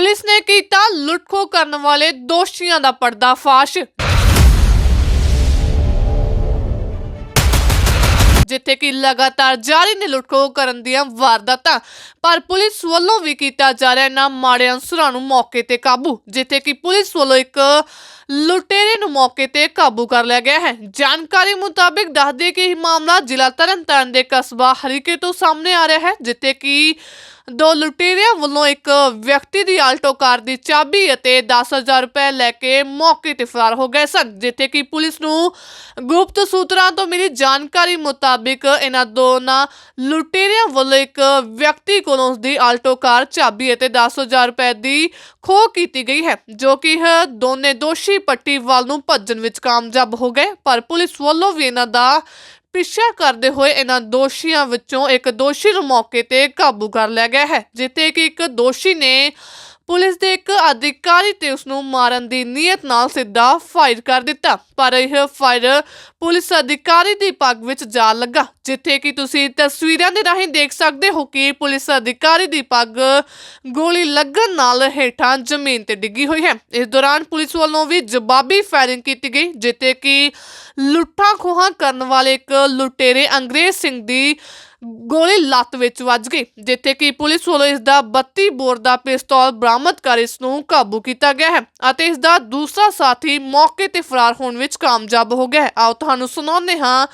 Police ਨੇ ਕੀਤਾ ਲੁੱਟਖੋ ਕਰਨ ਵਾਲੇ ਦੋਸ਼ੀਆਂ ਦਾ ਪਰਦਾਫਾਸ਼। ਜਿੱਥੇ ਕਿ ਲਗਾਤਾਰ ਜਾਰੀ ਨੇ ਲੁੱਟਖੋ ਕਰਨ ਦੀਆਂ ਵਾਰਦਾਤਾਂ, ਪਰ ਪੁਲਿਸ ਵੱਲੋਂ ਵੀ ਕੀਤਾ ਜਾ ਰਿਹਾ ਇਹਨਾਂ ਮਾੜੇ ਅਨਸਰਾਂ ਨੂੰ ਮੌਕੇ ਤੇ ਕਾਬੂ, ਜਿੱਥੇ ਕਿ ਪੁਲਿਸ ਵੱਲੋਂ ਇੱਕ ਲੁਟੇਰੇ ਨੂੰ ਮੌਕੇ ਤੇ ਕਾਬੂ ਕਰ ਲਿਆ ਗਿਆ ਹੈ। ਜਾਣਕਾਰੀ ਮੁਤਾਬਿਕ ਦੱਸਦੇ ਕਿ ਇਹ ਮਾਮਲਾ ਜ਼ਿਲ੍ਹਾ ਤਰਨਤਾਰਨ ਦੇ ਕਸਬਾ ਹਰੀਕੇ ਤੋਂ ਸਾਹਮਣੇ ਆ ਰਿਹਾ ਹੈ, ਜਿੱਥੇ ਕਿ ਦੋ ਲੁਟੇਰਿਆਂ ਵੱਲੋਂ ਇੱਕ ਵਿਅਕਤੀ ਦੀ ਆਲਟੋ ਕਾਰ ਦੀ ਚਾਬੀ ਅਤੇ 10000 ਰੁਪਏ ਲੈ ਕੇ ਮੌਕੇ ਤੇ ਫਰਾਰ ਹੋ ਗਏ ਸਨ, ਜਿੱਥੇ ਕਿ ਪੁਲਿਸ ਨੂੰ ਗੁਪਤ ਸੂਤਰਾਂ ਤੋਂ ਮਿਲੀ ਜਾਣਕਾਰੀ ਮੁਤਾਬਿਕ ਇਹਨਾਂ ਦੋਨਾਂ ਲੁਟੇਰਿਆਂ ਵੱਲੋਂ ਇੱਕ ਵਿਅਕਤੀ ਕੋਲੋਂ ਉਸ ਦੀ ਆਲਟੋ ਕਾਰ, ਚਾਬੀ ਅਤੇ 10000 ਰੁਪਏ ਦੀ ਖੋਹ ਕੀਤੀ ਗਈ ਹੈ, ਜੋ ਕਿ ਇਹ ਦੋਨੇ ਦੋਸ਼ੀ ਪੱਟੀ ਵੱਲ ਨੂੰ ਭੱਜਣ ਵਿੱਚ ਕਾਮਯਾਬ ਹੋ ਗਏ, ਪਰ ਪੁਲਿਸ ਵੱਲੋਂ ਵੀ ਇਹਨਾਂ ਦਾ ਪਿੱਛਾ ਕਰਦੇ ਹੋਏ ਇਹਨਾਂ ਦੋਸ਼ੀਆਂ ਵਿੱਚੋਂ ਇੱਕ ਦੋਸ਼ੀ ਨੂੰ ਮੌਕੇ ਤੇ ਕਾਬੂ ਕਰ ਲਿਆ ਗਿਆ ਹੈ, ਜਿੱਥੇ ਕਿ ਇੱਕ ਦੋਸ਼ੀ ਨੇ ਪੁਲਿਸ ਦੇ ਇੱਕ ਅਧਿਕਾਰੀ ਤੇ ਉਸ ਨੂੰ ਮਾਰਨ ਦੀ ਨੀਅਤ ਨਾਲ ਸਿੱਧਾ ਫਾਇਰ ਕਰ ਦਿੱਤਾ। ਪਰ ਇਹ ਫਾਇਰ ਪੁਲਿਸ ਅਧਿਕਾਰੀ ਦੀ ਪੱਗ ਵਿੱਚ ਜਾ ਲੱਗਾ, ਜਿੱਥੇ ਕਿ ਤੁਸੀਂ ਤਸਵੀਰਾਂ ਦੇ ਰਾਹੀਂ ਦੇਖ ਸਕਦੇ ਹੋ ਕਿ ਪੁਲਿਸ ਅਧਿਕਾਰੀ ਦੀ ਪੱਗ ਗੋਲੀ ਲੱਗਣ ਨਾਲ ਹੇਠਾਂ ਜ਼ਮੀਨ ਤੇ ਡਿੱਗੀ ਹੋਈ ਹੈ। ਇਸ ਦੌਰਾਨ ਪੁਲਿਸ ਵੱਲੋਂ ਵੀ ਜਵਾਬੀ ਫਾਇਰਿੰਗ ਕੀਤੀ ਗਈ, ਜਿੱਥੇ ਕਿ ਲੁੱਟਾਂ ਖੋਹਾਂ ਕਰਨ ਵਾਲੇ ਇੱਕ ਲੁਟੇਰੇ ਅੰਗਰੇਜ਼ ਸਿੰਘ ਦੀ ਗੋਲੀ ਲੱਤ ਵਿੱਚ ਵੱਜ ਗਈ, ਜਿੱਥੇ ਕਿ ਪੁਲਿਸ ਵੱਲੋਂ ਇਸ ਦਾ 32 ਬੋਰ ਦਾ ਪਿਸਤੌਲ ਬਰਾਮਦ ਕਰ ਇਸ ਨੂੰ ਕਾਬੂ ਕੀਤਾ ਗਿਆ ਹੈ ਅਤੇ ਇਸ ਦਾ ਦੂਸਰਾ ਸਾਥੀ ਮੌਕੇ ਤੇ ਫਰਾਰ ਹੋਣ ਵਿੱਚ ਕਾਮਯਾਬ ਹੋ ਗਿਆ ਹੈ। ਆਓ ਤੁਹਾਨੂੰ ਸੁਣਾਉਂਦੇ ਹਾਂ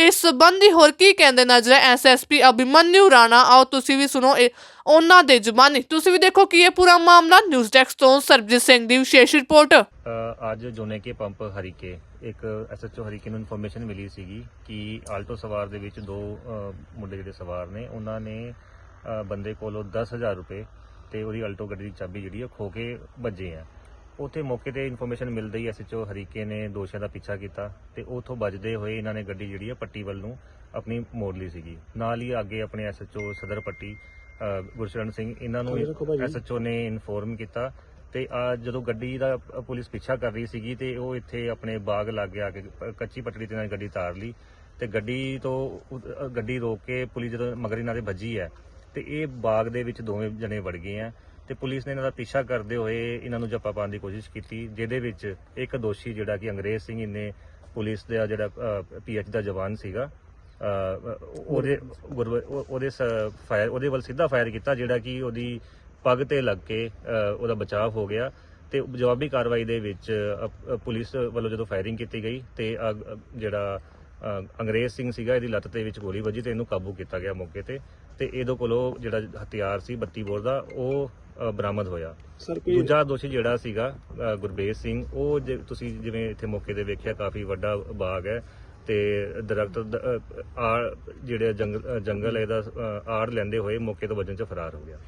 ਇਸ ਸੰਬੰਧੀ ਹੋਰ ਕੀ ਕਹਿੰਦੇ ਨਜ਼ਰ ਐਸਐਸਪੀ ਅਭਿਮਨਿਊ ਰਾਣਾ ਆਓ ਤੁਸੀਂ ਵੀ ਸੁਣੋ ਉਹਨਾਂ ਦੇ ਜ਼ੁਬਾਨੀ। ਤੁਸੀਂ ਵੀ ਦੇਖੋ ਕਿ ਇਹ ਪੂਰਾ ਮਾਮਲਾ ਨਿਊਜ਼ ਡੈਸਕ ਤੋਂ ਸਰਬਜੀਤ ਸਿੰਘ ਦੀ ਵਿਸ਼ੇਸ਼ ਰਿਪੋਰਟ। ਅੱਜ ਜੋਨੇ ਕੇ ਪੰਪ ਹਰੀਕੇ ਇੱਕ ਐਸਐਚਓ ਹਰੀਕੇ ਨੂੰ ਇਨਫੋਰਮੇਸ਼ਨ ਮਿਲੀ ਸੀਗੀ ਕਿ ਆਲਟੋ ਸਵਾਰ ਦੇ ਵਿੱਚ ਦੋ ਮੁੰਡੇ ਜਿਹੜੇ ਸਵਾਰ ਨੇ ਉਹਨਾਂ ਨੇ ਅ, ਬੰਦੇ ਕੋਲੋਂ 10000 ਰੁਪਏ ਤੇ ਉਹਦੀ ਆਲਟੋ ਗੱਡੀ ਦੀ ਚਾਬੀ ਜਿਹੜੀ ਉਹ ਖੋ ਕੇ ਭੱਜੇ ਆ। ਉੱਥੇ ਮੌਕੇ ਤੇ ਇਨਫੋਰਮੇਸ਼ਨ ਮਿਲਦੇ ਹੀ ਐਸਐਚਓ ਹਰੀਕੇ ਨੇ ਦੋਸ਼ੀਆਂ ਦਾ ਪਿੱਛਾ ਕੀਤਾ ਤੇ ਉਥੋਂ ਬਚਦੇ ਹੋਏ ਇਹਨਾਂ ਨੇ ਗੱਡੀ ਜਿਹੜੀ ਆ ਪੱਟੀ ਵੱਲ ਨੂੰ ਆਪਣੀ ਮੋੜ ਲਈ ਸੀਗੀ। ਨਾਲ ਹੀ ਅੱਗੇ ਆਪਣੇ ਐਸਐਚਓ ਸਦਰ ਪੱਟੀ ਅ, ਗੁਰਸ਼ਰਨ ਸਿੰਘ ਇਹਨਾਂ ਨੂੰ ਐਸਐਚਓ ਨੇ ਇਨਫੋਰਮ ਕੀਤਾ ਤੇ ਆ ਜਦੋਂ ਗੱਡੀ ਦਾ ਪ- ਪੁਲਿਸ ਪਿੱਛਾ ਕਰ ਰਹੀ ਸੀਗੀ ਤੇ ਉਹ ਇੱਥੇ ਆਪਣੇ ਬਾਗ ਲਾਗੇ ਆ ਕੇ ਪ- ਕੱਚੀ ਪਟੜੀ ਤੇ ਨਾਲ ਗੱਡੀ ਤਾਰ ਲਈ ਤੇ ਗੱਡੀ ਤੋਂ ਉ- ਅ, ਗੱਡੀ ਰੋਕ ਕੇ ਪੁਲਿਸ ਜਦੋਂ ਮਗਰ ਇਹਨਾਂ ਦੇ ਵੱਜੀ ਹੈ ਤੇ ਇਹ ਬਾਗ ਦੇ ਵਿੱਚ ਦੋਵੇਂ ਜਣੇ ਵੜ ਗਏ ਆ। ਤੇ ਪੁਲਿਸ ਨੇ ਇਹਨਾਂ ਦਾ ਪਿੱਛਾ ਕਰਦੇ ਹੋਏ ਇਹਨਾਂ ਨੂੰ ਜੱਪਾ ਪਾਉਣ ਦੀ ਕੋਸ਼ਿਸ਼ ਕੀਤੀ ਜਿਹਦੇ ਵਿੱਚ ਇੱਕ ਦੋਸ਼ੀ ਜਿਹੜਾ ਕਿ ਅੰਗਰੇਜ਼ ਸਿੰਘ ਇਹਨੇ ਪੁਲਿਸ ਦਾ ਜਿਹੜਾ ਪੀਐਚ ਦਾ ਜਵਾਨ ਸੀਗਾ ਉਹਦੇ ਗੁਰਵ- ਉਹ- ਉਹਦੇ ਫਾਇਰ ਉਹਦੇ ਵੱਲ ਸਿੱਧਾ ਫਾਇਰ ਕੀਤਾ ਜਿਹੜਾ ਕਿ ਉਹਦੀ ਪੱਗ ਤੇ ਲੱਗ ਕੇ ਉਹਦਾ ਬਚਾਅ ਹੋ ਗਿਆ ਤੇ ਜਵਾਬੀ ਕਾਰਵਾਈ ਦੇ ਵਿੱਚ ਪੁਲਿਸ ਵੱਲੋਂ ਜਦੋਂ ਫਾਇਰਿੰਗ ਕੀਤੀ ਗਈ ਤੇ ਅ, ਜਿਹੜਾ ਅੰਗਰੇਜ਼ ਸਿੰਘ ਸੀਗਾ ਇਹਦੀ ਲੱਤ ਦੇ ਵਿੱਚ ਗੋਲੀ ਵੱਜੀ ਤੇ ਇਹਨੂੰ ਕਾਬੂ ਕੀਤਾ ਗਿਆ ਮੌਕੇ ਤੇ ਤੇ ਇਹਦੇ ਕੋਲੋਂ ਜਿਹੜਾ ਹਥਿਆਰ ਸੀ 32 ਬੋਰ ਦਾ ਉਹ ਅ, ਬਰਾਮਦ ਹੋਇਆ। ਸਰ ਕੋਈ ਦੂਜਾ ਦੋਸ਼ੀ ਜਿਹੜਾ ਸੀਗਾ ਅ, ਗੁਰਬੇਜ ਸਿੰਘ ਉਹ ਜੇ ਤੁਸੀਂ ਜਿਵੇਂ ਇੱਥੇ ਮੌਕੇ ਤੇ ਵੇਖਿਆ ਕਾਫੀ ਵੱਡਾ ਬਾਗ ਹੈ ਤੇ ਦਰਖਤ ਦ- ਅ, ਆੜ ਜਿਹੜੇ ਜੰਗਲ ਅ, ਜੰਗਲ ਹੈ ਇਹਦਾ ਅ, ਆੜ ਲੈਂਦੇ ਹੋਏ ਮੌਕੇ ਤੋਂ ਵਜਨ ਚ ਫਰਾਰ ਹੋ ਗਿਆ।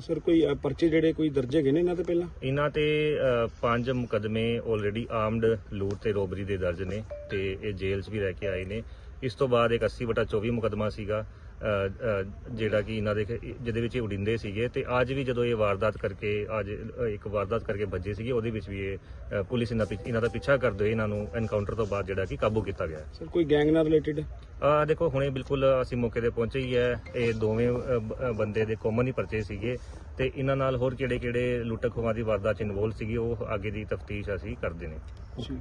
ਸਰ ਕੋਈ ਅ, ਪਰਚੇ ਜਿਹੜੇ ਕੋਈ ਦਰਜ ਹੈਗੇ ਨੇ ਇਹਨਾਂ ਤੇ ਪਹਿਲਾਂ? ਇਹਨਾਂ ਤੇ ਅ, ਪੰਜ ਮੁਕਦਮੇ ਆਲਰੇਡੀ ਆਰਮਡ ਲੂਟ ਤੇ ਰੋਬਰੀ ਦੇ ਦਰਜ ਨੇ ਤੇ ਇਹ ਜੇਲ੍ਹ 'ਚ ਵੀ ਰਹਿ ਕੇ ਆਏ ਨੇ। ਇਸ ਤੋਂ ਬਾਅਦ ਇੱਕ 80 ਬਟਾ 24 ਮੁਕਦਮਾ ਸੀਗਾ ਜਿਹੜਾ ਕਿ ਇਹਨਾਂ ਦੇ ਜਿਹਦੇ ਵਿੱਚ ਇਹ ਉਡਿੰਦੇ ਸੀਗੇ ਤੇ ਅੱਜ ਵੀ ਜਦੋਂ ਇਹ ਵਾਰਦਾਤ ਕਰਕੇ ਅੱਜ ਇੱਕ ਵਾਰਦਾਤ ਕਰਕੇ ਭੱਜੇ ਸੀਗੇ ਉਹਦੇ ਵਿੱਚ ਵੀ ਇਹ ਪੁਲਿਸ ਇਹਨਾਂ ਇਹਨਾਂ ਦਾ ਪਿੱਛਾ ਕਰਦੇ ਹੋਏ ਇਹਨਾਂ ਨੂੰ ਐਨਕਾਊਂਟਰ ਤੋਂ ਬਾਅਦ ਜਿਹੜਾ ਕਿ ਕਾਬੂ ਕੀਤਾ ਗਿਆ। ਸਰ ਕੋਈ ਗੈਂਗ ਨਾਲ ਰਿਲੇਟਡ ਆ ਦੇਖੋ ਹੁਣੇ ਬਿਲਕੁਲ ਅਸੀਂ ਮੌਕੇ ਤੇ ਪਹੁੰਚੇ ਹੀ ਹੈ। ਇਹ ਦੋਵੇਂ ਬੰਦੇ ਦੇ ਕਾਮਨ ਹੀ ਪਰਚੇ ਸੀਗੇ ਤੇ ਇਹਨਾਂ ਨਾਲ ਹੋਰ ਕਿਹੜੇ ਕਿਹੜੇ ਲੁੱਟ ਖੋਹਾਂ ਦੀ ਵਾਰਦਾਤ ਚ ਇਨਵੋਲ ਸੀਗੇ ਉਹ ਅੱਗੇ ਦੀ ਤਫਤੀਸ਼ ਅਸੀਂ ਕਰਦੇ ਨੇ। ਜੀ।